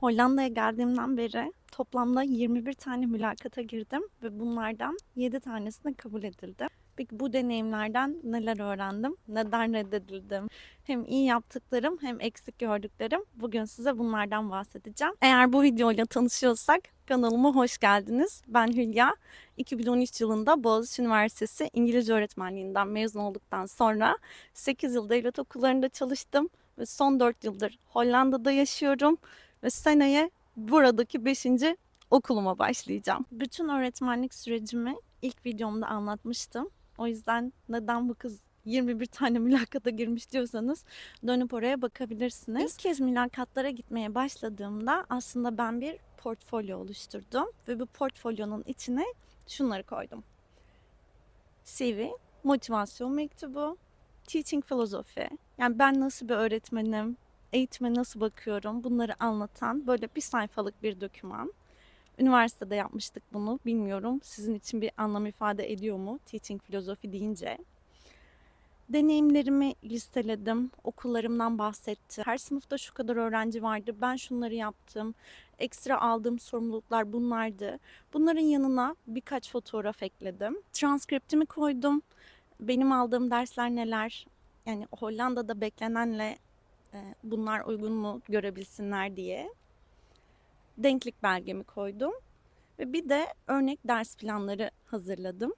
Hollanda'ya geldiğimden beri toplamda 21 tane mülakata girdim ve bunlardan 7 tanesine kabul edildim. Peki bu deneyimlerden neler öğrendim? Neden reddedildim? Hem iyi yaptıklarım hem eksik gördüklerim. Bugün size bunlardan bahsedeceğim. Eğer bu videoyla tanışıyorsak kanalıma hoş geldiniz. Ben Hülya. 2013 yılında Boğaziçi Üniversitesi İngilizce öğretmenliğinden mezun olduktan sonra 8 yıl devlet okullarında çalıştım ve son 4 yıldır Hollanda'da yaşıyorum ve seneye buradaki 5. okuluma başlayacağım. Bütün öğretmenlik sürecimi ilk videomda anlatmıştım. O yüzden neden bu kız 21 tane mülakata girmiş diyorsanız dönüp oraya bakabilirsiniz. İlk kez mülakatlara gitmeye başladığımda aslında ben bir portfolyo oluşturdum ve bu portfolyonun içine şunları koydum. CV, motivasyon mektubu, teaching filozofi. Yani ben nasıl bir öğretmenim, eğitime nasıl bakıyorum bunları anlatan böyle bir sayfalık bir doküman. Üniversitede yapmıştık bunu. Bilmiyorum sizin için bir anlam ifade ediyor mu teaching filozofi deyince. Deneyimlerimi listeledim. Okullarımdan bahsettim. Her sınıfta şu kadar öğrenci vardı. Ben şunları yaptım. Ekstra aldığım sorumluluklar bunlardı. Bunların yanına birkaç fotoğraf ekledim. Transkriptimi koydum. Benim aldığım dersler neler? Yani Hollanda'da beklenenle bunlar uygun mu görebilsinler diye denklik belgemi koydum ve bir de örnek ders planları hazırladım.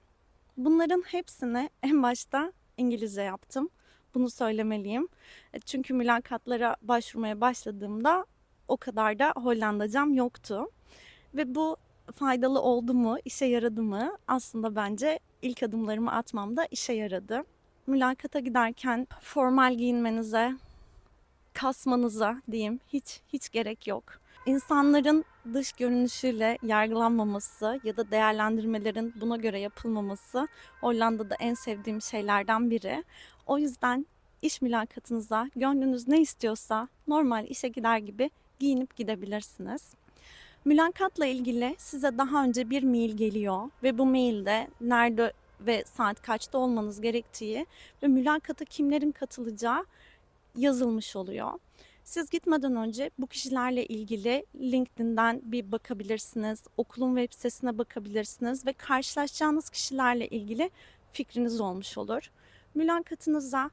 Bunların hepsini en başta İngilizce yaptım. Bunu söylemeliyim. E, Çünkü mülakatlara başvurmaya başladığımda o kadar da Hollandacam yoktu. Ve bu faydalı oldu mu, işe yaradı mı? Aslında bence ilk adımlarımı atmamda işe yaradı. Mülakata giderken formal giyinmenize, kasmanıza diyeyim hiç hiç gerek yok. İnsanların dış görünüşüyle yargılanmaması ya da değerlendirmelerin buna göre yapılmaması Hollanda'da en sevdiğim şeylerden biri. O yüzden iş mülakatınıza gönlünüz ne istiyorsa normal işe gider gibi giyinip gidebilirsiniz. Mülakatla ilgili size daha önce bir mail geliyor ve bu mailde nerede ve saat kaçta olmanız gerektiği ve mülakata kimlerin katılacağı yazılmış oluyor. Siz gitmeden önce bu kişilerle ilgili LinkedIn'den bir bakabilirsiniz, okulun web sitesine bakabilirsiniz ve karşılaşacağınız kişilerle ilgili fikriniz olmuş olur. Mülakatınıza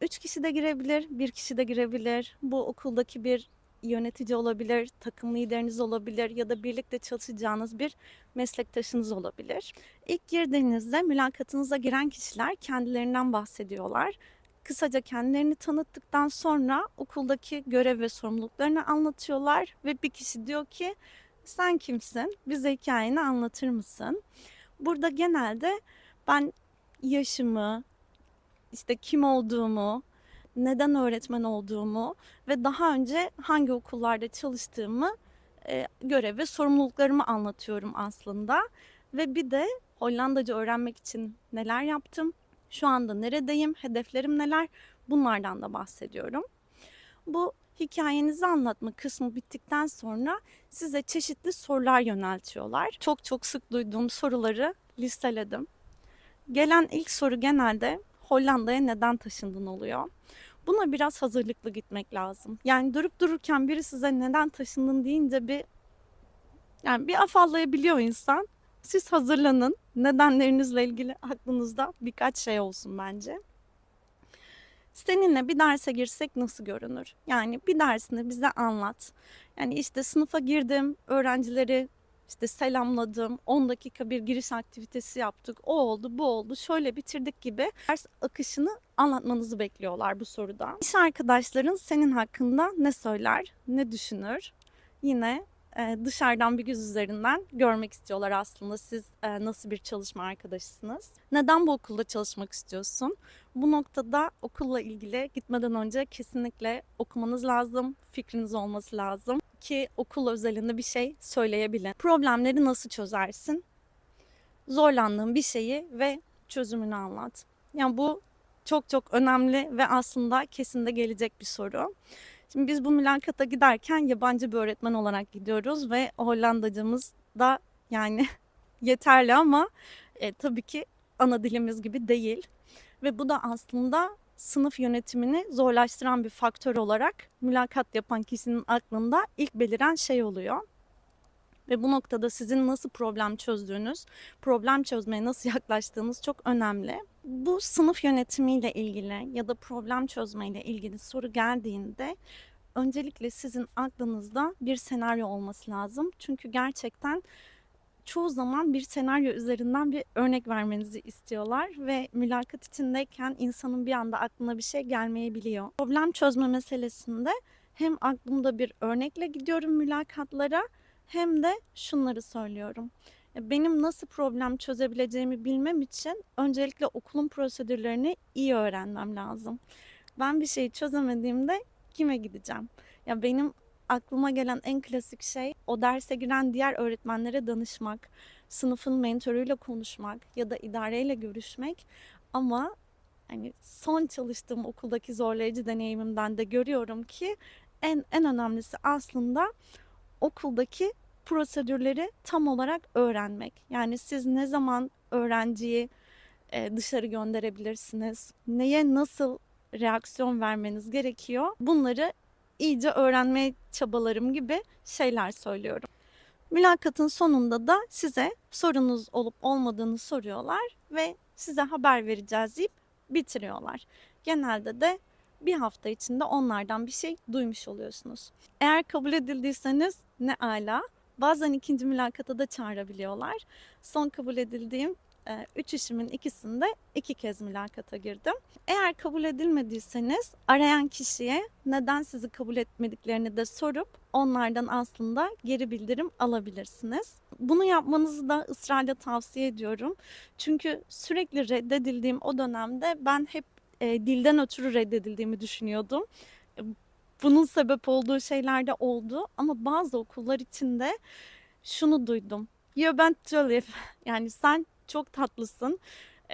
3 kişi de girebilir, bir kişi de girebilir. Bu okuldaki bir yönetici olabilir, takım lideriniz olabilir ya da birlikte çalışacağınız bir meslektaşınız olabilir. İlk girdiğinizde mülakatınıza giren kişiler kendilerinden bahsediyorlar kısaca kendilerini tanıttıktan sonra okuldaki görev ve sorumluluklarını anlatıyorlar ve bir kişi diyor ki sen kimsin? Bize hikayeni anlatır mısın? Burada genelde ben yaşımı, işte kim olduğumu, neden öğretmen olduğumu ve daha önce hangi okullarda çalıştığımı e, görev ve sorumluluklarımı anlatıyorum aslında. Ve bir de Hollandaca öğrenmek için neler yaptım, şu anda neredeyim, hedeflerim neler bunlardan da bahsediyorum. Bu hikayenizi anlatma kısmı bittikten sonra size çeşitli sorular yöneltiyorlar. Çok çok sık duyduğum soruları listeledim. Gelen ilk soru genelde Hollanda'ya neden taşındın oluyor. Buna biraz hazırlıklı gitmek lazım. Yani durup dururken biri size neden taşındın deyince bir yani bir afallayabiliyor insan. Siz hazırlanın. Nedenlerinizle ilgili aklınızda birkaç şey olsun bence. Seninle bir derse girsek nasıl görünür? Yani bir dersini bize anlat. Yani işte sınıfa girdim, öğrencileri işte selamladım, 10 dakika bir giriş aktivitesi yaptık, o oldu, bu oldu, şöyle bitirdik gibi ders akışını anlatmanızı bekliyorlar bu soruda. İş arkadaşların senin hakkında ne söyler, ne düşünür? Yine dışarıdan bir göz üzerinden görmek istiyorlar aslında siz e, nasıl bir çalışma arkadaşısınız. Neden bu okulda çalışmak istiyorsun? Bu noktada okulla ilgili gitmeden önce kesinlikle okumanız lazım, fikriniz olması lazım ki okul özelinde bir şey söyleyebilin. Problemleri nasıl çözersin? Zorlandığın bir şeyi ve çözümünü anlat. Yani bu çok çok önemli ve aslında kesin de gelecek bir soru. Şimdi biz bu mülakata giderken yabancı bir öğretmen olarak gidiyoruz ve Hollandacımız da yani yeterli ama e, tabii ki ana dilimiz gibi değil. Ve bu da aslında sınıf yönetimini zorlaştıran bir faktör olarak mülakat yapan kişinin aklında ilk beliren şey oluyor. Ve bu noktada sizin nasıl problem çözdüğünüz, problem çözmeye nasıl yaklaştığınız çok önemli. Bu sınıf yönetimiyle ilgili ya da problem çözmeyle ilgili soru geldiğinde öncelikle sizin aklınızda bir senaryo olması lazım. Çünkü gerçekten çoğu zaman bir senaryo üzerinden bir örnek vermenizi istiyorlar ve mülakat içindeyken insanın bir anda aklına bir şey gelmeyebiliyor. Problem çözme meselesinde hem aklımda bir örnekle gidiyorum mülakatlara hem de şunları söylüyorum. Benim nasıl problem çözebileceğimi bilmem için öncelikle okulun prosedürlerini iyi öğrenmem lazım. Ben bir şeyi çözemediğimde kime gideceğim? Ya benim aklıma gelen en klasik şey o derse giren diğer öğretmenlere danışmak, sınıfın mentoruyla konuşmak ya da idareyle görüşmek. Ama hani son çalıştığım okuldaki zorlayıcı deneyimimden de görüyorum ki en en önemlisi aslında okuldaki prosedürleri tam olarak öğrenmek. Yani siz ne zaman öğrenciyi e, dışarı gönderebilirsiniz? Neye nasıl reaksiyon vermeniz gerekiyor? Bunları iyice öğrenmeye çabalarım gibi şeyler söylüyorum. Mülakatın sonunda da size sorunuz olup olmadığını soruyorlar ve size haber vereceğiz deyip bitiriyorlar. Genelde de bir hafta içinde onlardan bir şey duymuş oluyorsunuz. Eğer kabul edildiyseniz ne ala. Bazen ikinci mülakata da çağırabiliyorlar. Son kabul edildiğim e, üç işimin ikisinde iki kez mülakata girdim. Eğer kabul edilmediyseniz arayan kişiye neden sizi kabul etmediklerini de sorup onlardan aslında geri bildirim alabilirsiniz. Bunu yapmanızı da ısrarla tavsiye ediyorum. Çünkü sürekli reddedildiğim o dönemde ben hep e, dilden ötürü reddedildiğimi düşünüyordum. E, Bunun sebep olduğu şeyler de oldu ama bazı okullar içinde şunu duydum. Ya ben Jolly, yani sen çok tatlısın.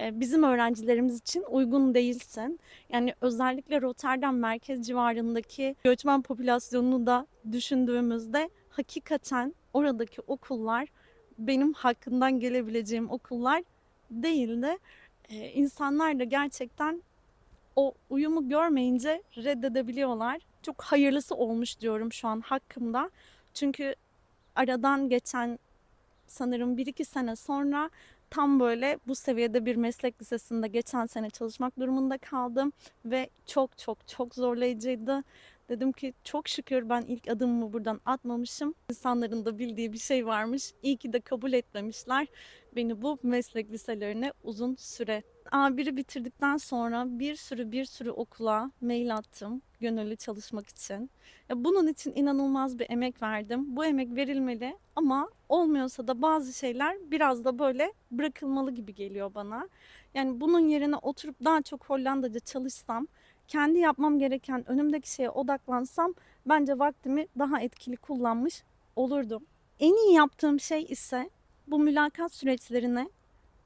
Ee, Bizim öğrencilerimiz için uygun değilsin. Yani özellikle Rotterdam merkez civarındaki göçmen popülasyonunu da düşündüğümüzde hakikaten oradaki okullar benim hakkından gelebileceğim okullar değildi. Ee, da gerçekten o uyumu görmeyince reddedebiliyorlar. Çok hayırlısı olmuş diyorum şu an hakkımda. Çünkü aradan geçen sanırım 1-2 sene sonra tam böyle bu seviyede bir meslek lisesinde geçen sene çalışmak durumunda kaldım ve çok çok çok zorlayıcıydı. Dedim ki çok şükür ben ilk adımımı buradan atmamışım. İnsanların da bildiği bir şey varmış. İyi ki de kabul etmemişler beni bu meslek liselerine uzun süre. A1'i bitirdikten sonra bir sürü bir sürü okula mail attım gönüllü çalışmak için. Bunun için inanılmaz bir emek verdim. Bu emek verilmeli ama olmuyorsa da bazı şeyler biraz da böyle bırakılmalı gibi geliyor bana. Yani bunun yerine oturup daha çok Hollandaca çalışsam, kendi yapmam gereken önümdeki şeye odaklansam bence vaktimi daha etkili kullanmış olurdum. En iyi yaptığım şey ise bu mülakat süreçlerine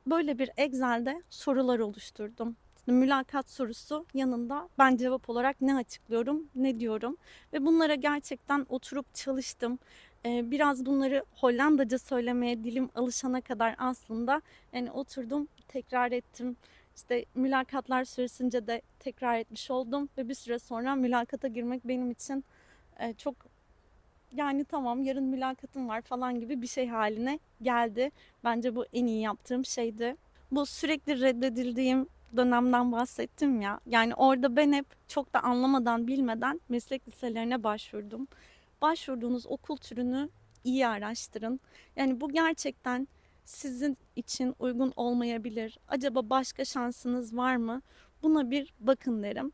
böyle bir Excel'de sorular oluşturdum. İşte mülakat sorusu yanında ben cevap olarak ne açıklıyorum, ne diyorum ve bunlara gerçekten oturup çalıştım. Ee, biraz bunları Hollandaca söylemeye dilim alışana kadar aslında yani oturdum, tekrar ettim. İşte mülakatlar süresince de tekrar etmiş oldum ve bir süre sonra mülakata girmek benim için e, çok yani tamam yarın mülakatım var falan gibi bir şey haline geldi. Bence bu en iyi yaptığım şeydi. Bu sürekli reddedildiğim dönemden bahsettim ya. Yani orada ben hep çok da anlamadan bilmeden meslek liselerine başvurdum. Başvurduğunuz okul türünü iyi araştırın. Yani bu gerçekten sizin için uygun olmayabilir. Acaba başka şansınız var mı? Buna bir bakın derim.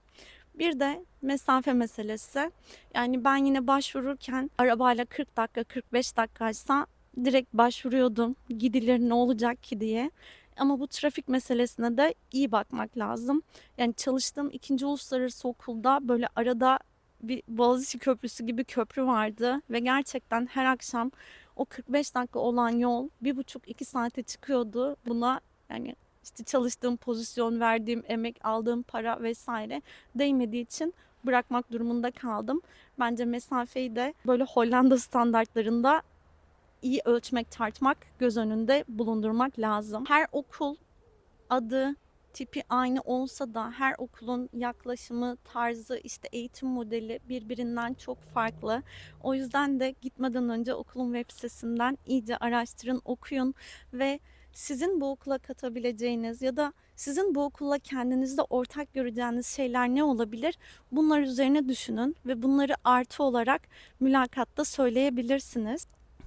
Bir de mesafe meselesi. Yani ben yine başvururken arabayla 40 dakika 45 dakikaysa direkt başvuruyordum. Gidilir ne olacak ki diye. Ama bu trafik meselesine de iyi bakmak lazım. Yani çalıştığım ikinci uluslararası okulda böyle arada bir Boğaziçi Köprüsü gibi köprü vardı ve gerçekten her akşam o 45 dakika olan yol bir buçuk iki saate çıkıyordu. Buna yani işte çalıştığım pozisyon, verdiğim emek, aldığım para vesaire değmediği için bırakmak durumunda kaldım. Bence mesafeyi de böyle Hollanda standartlarında iyi ölçmek, tartmak, göz önünde bulundurmak lazım. Her okul adı, tipi aynı olsa da her okulun yaklaşımı, tarzı, işte eğitim modeli birbirinden çok farklı. O yüzden de gitmeden önce okulun web sitesinden iyice araştırın, okuyun ve sizin bu okula katabileceğiniz ya da sizin bu okulla kendinizde ortak göreceğiniz şeyler ne olabilir? Bunlar üzerine düşünün ve bunları artı olarak mülakatta söyleyebilirsiniz.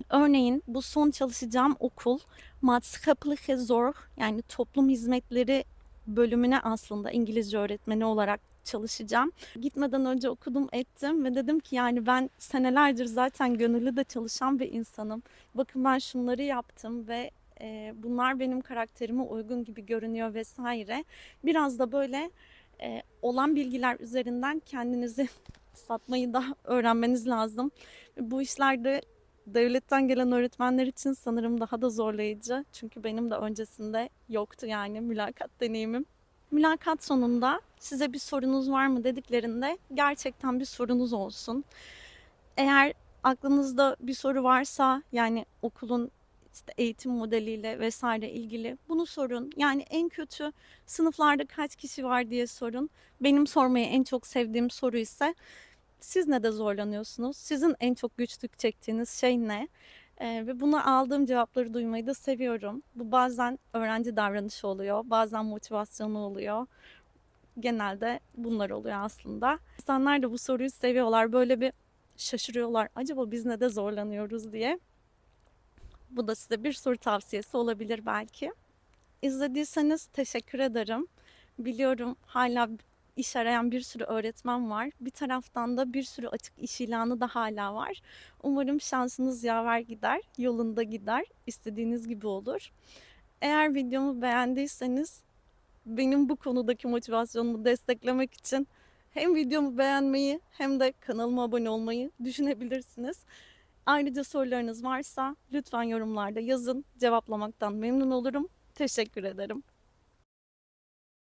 Örneğin bu son çalışacağım okul Maatschappelijke Zorg yani toplum hizmetleri bölümüne aslında İngilizce öğretmeni olarak çalışacağım. Gitmeden önce okudum ettim ve dedim ki yani ben senelerdir zaten gönüllü de çalışan bir insanım. Bakın ben şunları yaptım ve e, bunlar benim karakterime uygun gibi görünüyor vesaire. Biraz da böyle e, olan bilgiler üzerinden kendinizi satmayı da öğrenmeniz lazım. Bu işlerde devletten gelen öğretmenler için sanırım daha da zorlayıcı. Çünkü benim de öncesinde yoktu yani mülakat deneyimim. Mülakat sonunda size bir sorunuz var mı dediklerinde gerçekten bir sorunuz olsun. Eğer aklınızda bir soru varsa yani okulun işte eğitim modeliyle vesaire ilgili bunu sorun. Yani en kötü sınıflarda kaç kişi var diye sorun. Benim sormayı en çok sevdiğim soru ise siz ne de zorlanıyorsunuz? Sizin en çok güçlük çektiğiniz şey ne? Ee, ve buna aldığım cevapları duymayı da seviyorum. Bu bazen öğrenci davranışı oluyor, bazen motivasyonu oluyor. Genelde bunlar oluyor aslında. İnsanlar da bu soruyu seviyorlar. Böyle bir şaşırıyorlar. Acaba biz ne de zorlanıyoruz diye. Bu da size bir soru tavsiyesi olabilir belki. İzlediyseniz teşekkür ederim. Biliyorum hala iş arayan bir sürü öğretmen var. Bir taraftan da bir sürü açık iş ilanı da hala var. Umarım şansınız yaver gider, yolunda gider, istediğiniz gibi olur. Eğer videomu beğendiyseniz benim bu konudaki motivasyonumu desteklemek için hem videomu beğenmeyi hem de kanalıma abone olmayı düşünebilirsiniz. Ayrıca sorularınız varsa lütfen yorumlarda yazın. Cevaplamaktan memnun olurum. Teşekkür ederim.